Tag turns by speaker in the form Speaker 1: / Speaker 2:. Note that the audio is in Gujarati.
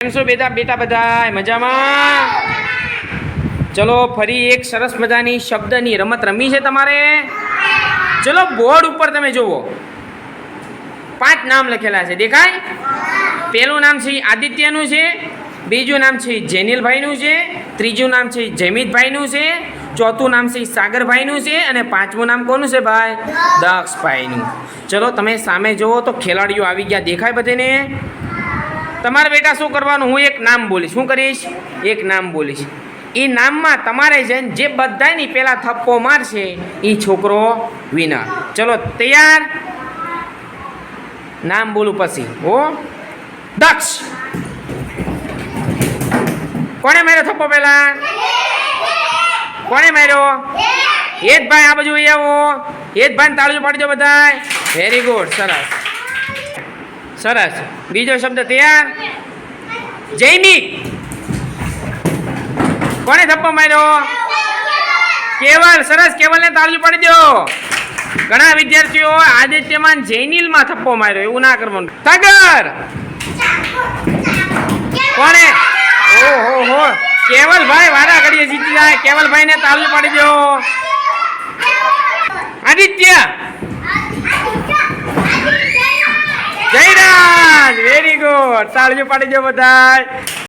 Speaker 1: કેમ છો બેટા બેટા બધા મજામાં? ચલો, ફરી એક સરસ મજાની શબ્દની રમત રમી છે તમારે? ચલો, બોર્ડ ઉપર તમે જુઓ. પાંચ નામ લખેલા છે, દેખાય? પહેલું નામ છે આદિત્યનું છે, બીજું નામ છે જેનિલભાઈનું છે, ત્રીજું નામ છે જૈમિતભાઈનું છે, ચોથું નામ છે સાગરભાઈનું છે, અને પાંચમું નામ કોનું છે ભાઈ? દક્ષભાઈનું. ચલો, તમે સામે જુઓ તો ખેલાડીઓ આવી ગયા, દેખાય બધાને તમારે બેટા શું કરવાનું? હું એક નામ બોલીશ. શું કરીશ? એક નામ બોલીશ. એ નામમાં તમારે છે ને જે બધાની પહેલાં થપ્પો મારશે એ છોકરો વિનર ચલો, તૈયાર? નામ બોલું પછી. હો? દક્ષ! કોણે માર્યો થપ્પો પહેલા? કોણે માર્યો? હેતભાઈ, આ બાજુ આવો. હેતભાઈ તાળીઓ પાડી દો બધા વેરી ગુડ સરસ. સરસ. બીજો શબ્દ તૈયાર? જૈમિક કોને થપ્પો માર્યો? કેવલ, સરસ, કેવલને તાળીઓ પડી દો. ઘણા વિદ્યાર્થીઓ આદિત્યમાન જૈનિલમાં થપ્પો માર્યો, એવું ના કરવાનું. તગર કોણે? ઓહો, હો. કેવલભાઈ વારા ઘડીએ જીતી જાય. કેવલભાઈને તાળીઓ પડી દો. વેરી ગુડ તાળીઓ પાડી દો બધાય.